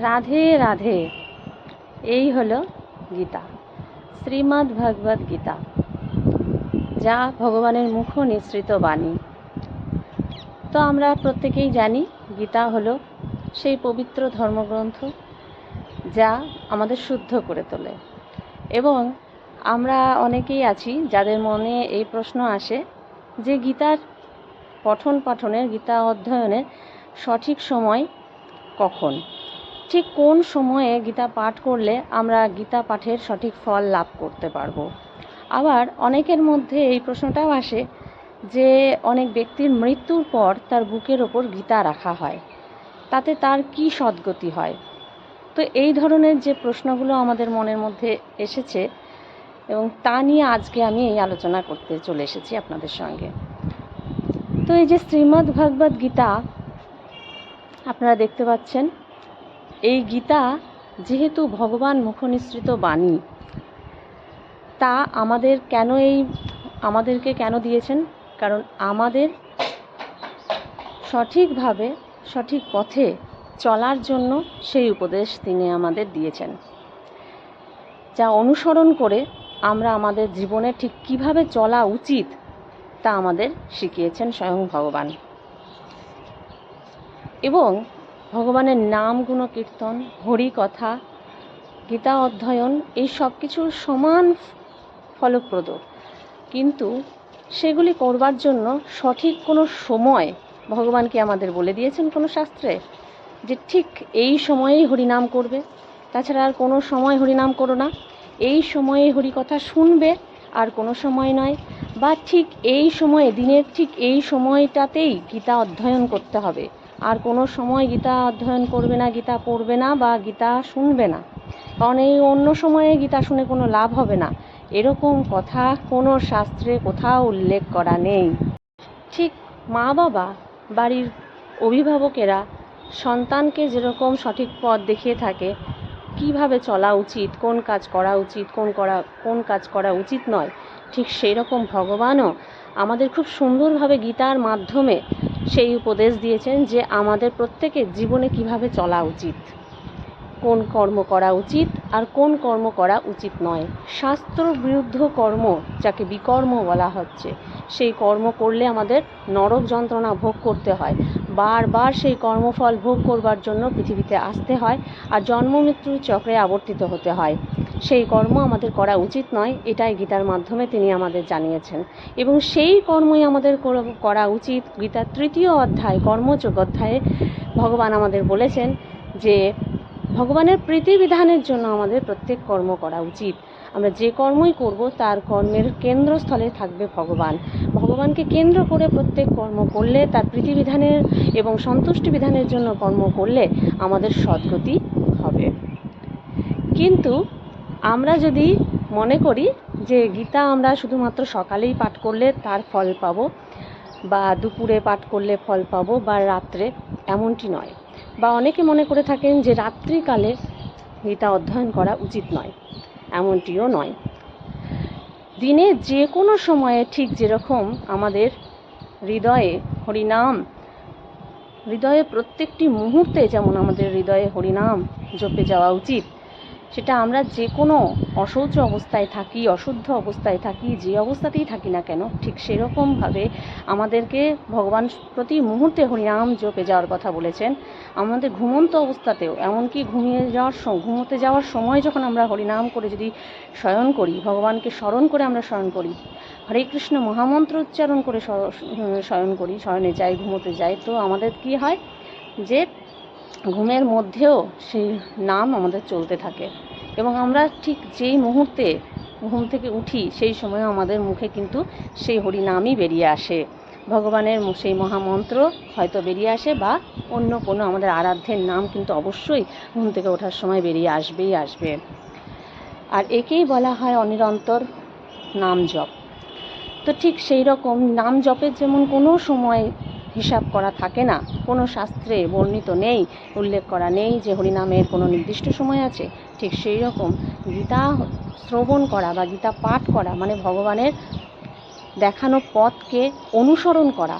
রাধে রাধে। এই হলো গীতা, শ্রীমদ্ ভগবদ গীতা, যা ভগবানের মুখ নিঃসৃত বাণী। তো আমরা প্রত্যেকেই জানি গীতা হলো সেই পবিত্র ধর্মগ্রন্থ যা আমাদের শুদ্ধ করে তোলে। এবং আমরা অনেকেই আছি যাদের মনে এই প্রশ্ন আসে যে গীতার পঠন পাঠনের গীতা অধ্যয়নের সঠিক সময় কখন? ঠিক কোন সময়ে গীতা পাঠ করলে আমরা গীতা পাঠের সঠিক ফল লাভ করতে পারব? আবার অনেকের মধ্যে এই প্রশ্নটাও আসে যে অনেক ব্যক্তির মৃত্যুর পর তার বুকের ওপর গীতা রাখা হয়, তাতে তার কি সদ্গতি হয়? তো এই ধরনের যে প্রশ্নগুলো আমাদের মনের মধ্যে এসেছে এবং তা নিয়ে আজকে আমি এই আলোচনা করতে চলে এসেছি আপনাদের সঙ্গে। তো এই যে শ্রীমদ্ ভগবদ গীতা আপনারা দেখতে পাচ্ছেন এই গীতা যেহেতু ভগবান মুখনিসৃত বাণী, তা আমাদের কেন এই, আমাদেরকে কেন দিয়েছেন? কারণ আমাদের সঠিকভাবে, সঠিক পথে চলার জন্য সেই উপদেশ তিনি আমাদের দিয়েছেন। যা অনুসরণ করে আমরা আমাদের জীবনে ঠিক কীভাবে চলা উচিত, তা আমাদের শিখিয়েছেন স্বয়ং ভগবান। এবং ভগবানের নাম গুণ কীর্তন, হরি কথা, গীতা অধ্যয়ন, এই সব কিছুর সমান ফলপ্রদ। কিন্তু সেগুলি করবার জন্য সঠিক কোনো সময় ভগবানকে আমাদের বলে দিয়েছেন কোনো শাস্ত্রে? যে ঠিক এই সময়েই হরিনাম করবে। তাছাড়া আর কোনো সময় হরিনাম করো না। এই সময়ে হরিকথা শুনবে আর কোনো সময় নয়। বা ঠিক এই সময়ে, দিনের ঠিক এই সময়টাতেই গীতা অধ্যয়ন করতে হবে। আর কোনো সময় গীতা অধ্যয়ন করবে না, গীতা পড়বে না বা গীতা শুনবে না। কারণ এই অন্য সময়ে গীতা শুনে কোনো লাভ হবে না। এরকম কথা কোনো শাস্ত্রে কোথাও উল্লেখ করা নেই। ঠিক মা বাবা বাড়ির অভিভাবকেরা সন্তানকে যেরকম সঠিক পথ দেখিয়ে থাকে কীভাবে চলা উচিত, কোন কাজ করা উচিত, কোন করা, কোন কাজ করা উচিত নয়, ঠিক সেই রকম ভগবানও আমাদের খুব সুন্দরভাবে গীতার মাধ্যমে সেই উপদেশ দিয়েছেন যে আমাদের প্রত্যেকের জীবনে কীভাবে চলা উচিত, কোন কর্ম করা উচিত আর কোন কর্ম করা উচিত নয়। শাস্ত্র বিরুদ্ধ কর্ম যাকে বিকর্ম বলা হচ্ছে, সেই কর্ম করলে আমাদের নরক যন্ত্রণা ভোগ করতে হয়। বারবার সেই কর্মফল ভোগ করবার জন্য পৃথিবীতে আসতে হয় আর জন্ম মৃত্যুর চক্রে আবর্তিত হতে হয়। সেই কর্ম আমাদের করা উচিত নয়, এটাই গীতার মাধ্যমে তিনি আমাদের জানিয়েছেন। এবং সেই কর্মই আমাদের করা উচিত। গীতার তৃতীয় অধ্যায়, কর্মযোগ অধ্যায়ে ভগবান আমাদের বলেছেন যে, ভগবানের প্রীতিবিধানের জন্য আমাদের প্রত্যেক কর্ম করা উচিত। আমরা যে কর্মই করব, তার কর্মের কেন্দ্রস্থলে থাকবে ভগবান। ভগবানকে কেন্দ্র করে প্রত্যেক কর্ম করলে, তার প্রীতিবিধানের এবং সন্তুষ্টি বিধানের জন্য কর্ম করলে আমাদের সদ্গতি হবে। কিন্তু আমরা যদি মনে করি যে গীতা আমরা শুধুমাত্র সকালেই পাঠ করলে তার ফল পাবো, বা দুপুরে পাঠ করলে ফল পাবো, বা রাত্রে, এমনটি নয়। বা অনেকে মনে করে থাকেন যে রাত্রিকালে গীতা অধ্যয়ন করা উচিত নয়। এমনটিও নয়। দিনে যে কোনো সময়ে ঠিক যেরকম আমাদের হৃদয়ে হরিনাম, হৃদয়ে প্রত্যেকটি মুহূর্তে যেমন আমাদের হৃদয়ে হরিনাম জপে যাওয়া উচিত সেটা আমরা যে কোনো অশৌচ অবস্থায় থাকি, অশুদ্ধ অবস্থায় থাকি, যে অবস্থাতেই থাকি না কেন, ঠিক সেরকমভাবে আমাদেরকে ভগবান প্রতি মুহূর্তে হরিনাম জপে যাওয়ার কথা বলেছেন। আমাদের ঘুমন্ত অবস্থাতেও, এমনকি ঘুমিয়ে যাওয়ার ঘুমোতে যাওয়ার সময় যখন আমরা হরিনাম করে যদি শয়ন করি, ভগবানকে স্মরণ করে আমরা শয়ন করি, হরে কৃষ্ণ মহামন্ত্র উচ্চারণ করে শয়ন করি, শয়নে যাই, ঘুমোতে যাই, তো আমাদের কি হয় যে ঘুমের মধ্যেও সেই নাম আমাদের চলতে থাকে। এবং আমরা ঠিক যেই মুহূর্তে ঘুম থেকে উঠি, সেই সময় আমাদের মুখে কিন্তু সেই হরিনামই বেরিয়ে আসে। ভগবানের সেই মহামন্ত্র হয়তো বেরিয়ে আসে বা অন্য কোনো আমাদের আরাধ্যের নাম কিন্তু অবশ্যই ঘুম থেকে ওঠার সময় বেরিয়ে আসবেই আসবে। আর একেই বলা হয় অনিরন্তর নাম জপ। তো ঠিক সেই রকম নাম জপের যেমন কোনো সময় হিসাব করা থাকে না। কোনো শাস্ত্রে বর্ণিত নেই, উল্লেখ করা নেই যে হরিনামের কোনো নির্দিষ্ট সময় আছে। ঠিক সেই রকম গীতা শ্রবণ করা বা গীতা পাঠ করা মানে ভগবানের দেখানো পথকে অনুসরণ করা।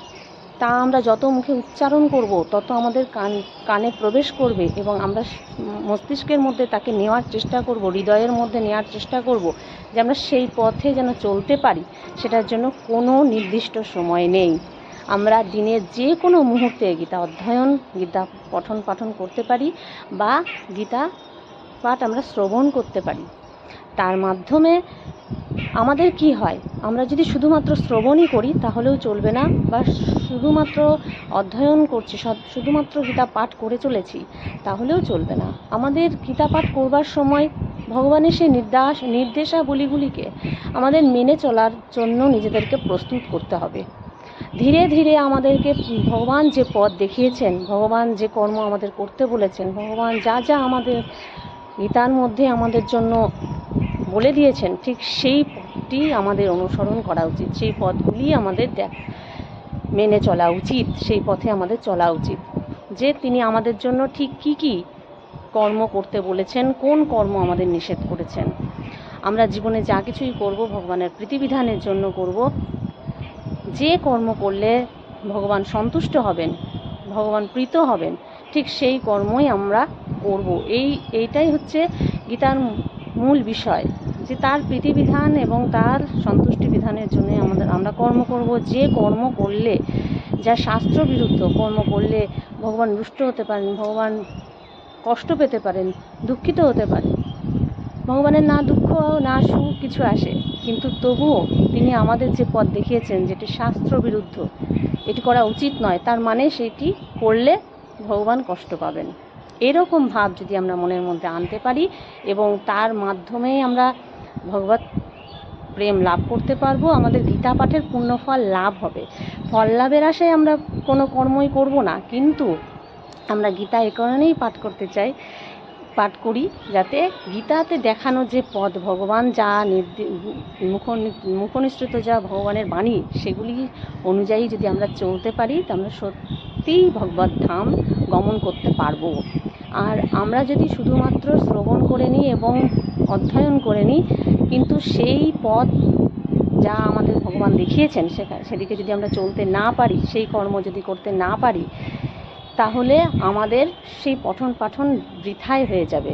তা আমরা যত মুখে উচ্চারণ করব, তত আমাদের কান, কানে প্রবেশ করবে এবং আমরা মস্তিষ্কের মধ্যে তাকে নেওয়ার চেষ্টা করব, হৃদয়ের মধ্যে নেওয়ার চেষ্টা করব যে আমরা সেই পথে যেন চলতে পারি। সেটার জন্য কোনো নির্দিষ্ট সময় নেই। আমরা দিনের যে কোনো মুহূর্তে গীতা অধ্যয়ন, গীতা পঠন পাঠন করতে পারি বা গীতা পাঠ আমরা শ্রবণ করতে পারি। তার মাধ্যমে আমাদের কি হয়? আমরা যদি শুধুমাত্র শ্রবণই করি, তাহলেও চলবে না বা শুধুমাত্র অধ্যয়ন করছি শুধুমাত্র গীতা পাঠ করে চলেছি, তাহলেও চলবে না। আমাদের গীতা পাঠ করবার সময় ভগবানের সেই নির্দেশ নির্দেশাবলীগুলিকে আমাদের মেনে চলার জন্য নিজেদেরকে প্রস্তুত করতে হবে। ধীরে ধীরে আমাদেরকে ভগবান যে পথ দেখিয়েছেন, ভগবান যে কর্ম আমাদের করতে বলেছেন, ভগবান যা যা আমাদের গীতার মধ্যে আমাদের জন্য বলে দিয়েছেন, ঠিক সেই পথটি আমাদের অনুসরণ করা উচিত, সেই পথগুলি আমাদের মেনে চলা উচিত, সেই পথে আমাদের চলা উচিত। যে তিনি আমাদের জন্য ঠিক কি কি কর্ম করতে বলেছেন, কোন কর্ম আমাদের নিষেধ করেছেন। আমরা জীবনে যা কিছুই করব, ভগবানের প্রীতিবিধানের জন্য করব যে কর্ম করলে ভগবান সন্তুষ্ট হবেন, ভগবান প্রীত হবেন, ঠিক সেই কর্মই আমরা করব। এই, এইটাই হচ্ছে গীতার মূল বিষয়, যে তার প্রীতিবিধান এবং তার সন্তুষ্টি বিধানের জন্য আমাদের, আমরা কর্ম করব। যে কর্ম করলে, যা শাস্ত্র বিরুদ্ধ কর্ম করলে ভগবান রুষ্ট হতে পারেন, ভগবান কষ্ট পেতে পারেন, দুঃখিত হতে পারেন ভগবানের না দুঃখ, না সুখ কিছু আসে। কিন্তু তবুও তিনি আমাদের যে পথ দেখিয়েছেন, যেটি শাস্ত্র বিরুদ্ধ, এটি করা উচিত নয়। তার মানে সেটি করলে ভগবান কষ্ট পাবেন। এরকম ভাব যদি আমরা মনের মধ্যে আনতে পারি এবং তার মাধ্যমে আমরা ভগবত প্রেম লাভ করতে পারব, আমাদের গীতা পাঠের পুণ্যফল লাভ হবে। ফল লাভের আশায় আমরা কোনো কর্মই করব না, কিন্তু আমরা গীতা এ কারণেই পাঠ করতে চাই পাঠ করি যাতে গীতাতে দেখানো যে পদ ভগবান যা মুখ, মুখনিসৃত যা ভগবানের বাণী সেগুলি অনুযায়ী যদি আমরা চলতে পারি, তো আমরা সত্যিই ভগবত ধাম গমন করতে পারব। আর আমরা যদি শুধুমাত্র শ্রবণ করে নিই এবং অধ্যয়ন করে নিই, কিন্তু সেই পথ যা আমাদের ভগবান দেখিয়েছেন সেটা সেদিকে যদি আমরা চলতে না পারি, সেই কর্ম যদি করতে না পারি তাহলে আমাদের সেই পঠন পাঠন বৃথাই হয়ে যাবে।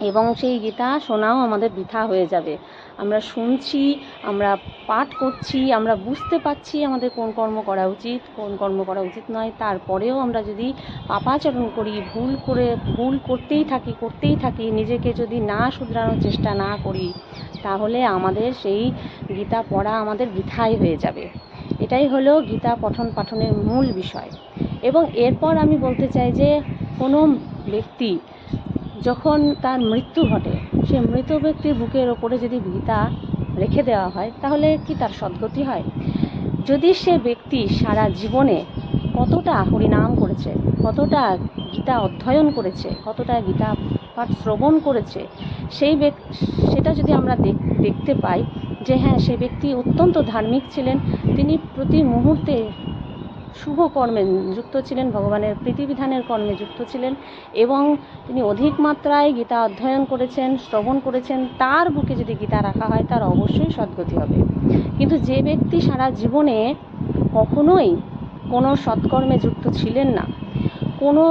এবং সেই গীতা শোনাও আমাদের বৃথা হয়ে যাবে। আমরা শুনছি, আমরা পাঠ করছি, আমরা বুঝতে পারছি আমাদের কোন কর্ম করা উচিত, কোন কর্ম করা উচিত নয়। তারপরেও আমরা যদি পাপাচরণ করি, ভুল করে, ভুল করতেই থাকি করতেই থাকি, নিজেকে যদি না শুধরানোর চেষ্টা না করি, তাহলে আমাদের সেই গীতা পড়া আমাদের বৃথাই হয়ে যাবে। এটাই হলো গীতা পঠন পাঠনের মূল বিষয়। এবং এরপর আমি বলতে চাই যে কোনো ব্যক্তি যখন তার মৃত্যু ঘটে, সে মৃত ব্যক্তির বুকের ওপরে যদি গীতা রেখে দেওয়া হয়, তাহলে কি তার সদ্গতি হয়? যদি সে ব্যক্তি সারা জীবনে কতটা হরিনাম করেছে, কতটা গীতা অধ্যয়ন করেছে, কতটা গীতা পাঠ শ্রবণ করেছে, সেই সেটা যদি আমরা দেখ- দেখতে পাই যে হ্যাঁ সে ব্যক্তি অত্যন্ত ধার্মিক ছিলেন, তিনি প্রতি মুহূর্তে শুভ কর্মে যুক্ত ছিলেন, ভগবানের প্রীতিবিধানের কর্মে যুক্ত ছিলেন এবং তিনি অধিক মাত্রায় গীতা অধ্যয়ন করেছেন, শ্রবণ করেছেন। তার বুকে যদি গীতা রাখা হয়, তার অবশ্যই সদ্গতি হবে। কিন্তু যে ব্যক্তি সারা জীবনে কখনোই কোনো সৎকর্মে যুক্ত ছিলেন না, কোনো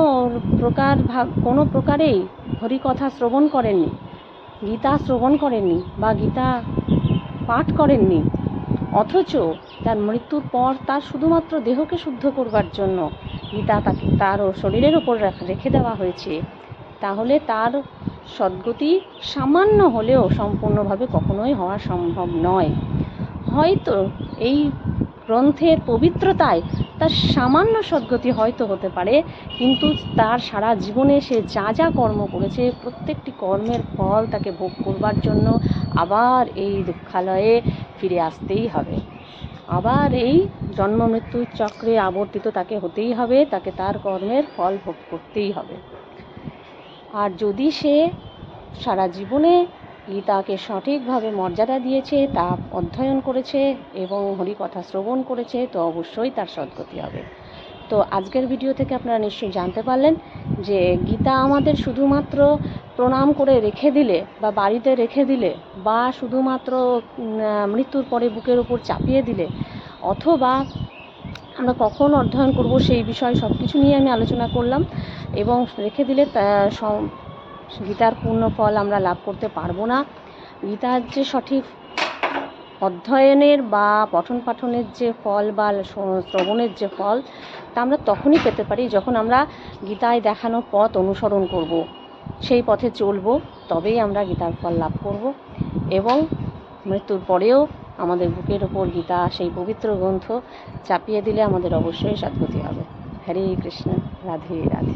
প্রকার ভাগ কোনো প্রকারেই হরিকথা শ্রবণ করেননি, গীতা শ্রবণ করেননি বা গীতা পাঠ করেননি, অথচ তার মৃত্যুর পর তার শুধুমাত্র দেহকে শুদ্ধ করবার জন্য গীতা তাকে তার শরীরের ওপর রেখে দেওয়া হয়েছে। তাহলে তার সদ্গতি সামান্য হলেও সম্পূর্ণভাবে কখনোই হওয়া সম্ভব নয়। হয়তো এই গ্রন্থের পবিত্রতায় তার সামান্য সদ্গতি হয়তো হতে পারে, কিন্তু তার সারা জীবনে সে যা যা কর্ম করেছে, প্রত্যেকটি কর্মের ফল তাকে ভোগ করবার জন্য আবার এই দুঃখালয়ে ফিরে আসতেই হবে। আবার এই জন্ম মৃত্যুর চক্রে আবর্তিত তাকে হতেই হবে, তাকে তার কর্মের ফল ভোগ করতেই হবে। আর যদি সে সারা জীবনে গীতাকে সঠিকভাবে মর্যাদা দিয়েছে, তা অধ্যয়ন করেছে এবং হরিকথা শ্রবণ করেছে, তো অবশ্যই তার সদ্গতি হবে। তো আজকের ভিডিও থেকে আপনারা নিশ্চয়ই জানতে পারলেন যে গীতা আমাদের শুধুমাত্র প্রণাম করে রেখে দিলে বা বাড়িতে রেখে দিলে বা শুধুমাত্র মৃত্যুর পরে বুকের উপর চাপিয়ে দিলে অথবা আমরা কখন অধ্যয়ন করব সেই বিষয়ে সব কিছু নিয়ে আমি আলোচনা করলাম এবং রেখে দিলে গীতার পূর্ণ ফল আমরা লাভ করতে পারব না। গীতার যে সঠিক অধ্যয়নের বা পঠন পাঠনের যে ফল বা শ্রবণের যে ফল, তা আমরা তখনই পেতে পারি যখন আমরা গীতায় দেখানো পথ অনুসরণ করব। সেই পথে চলব, তবেই আমরা গীতার ফল লাভ করব এবং মৃত্যুর পরেও আমাদের বুকের ওপর গীতা, সেই পবিত্র গ্রন্থ চাপিয়ে দিলে আমাদের অবশ্যই সদ্গতি হবে। হরে কৃষ্ণ, রাধে রাধে।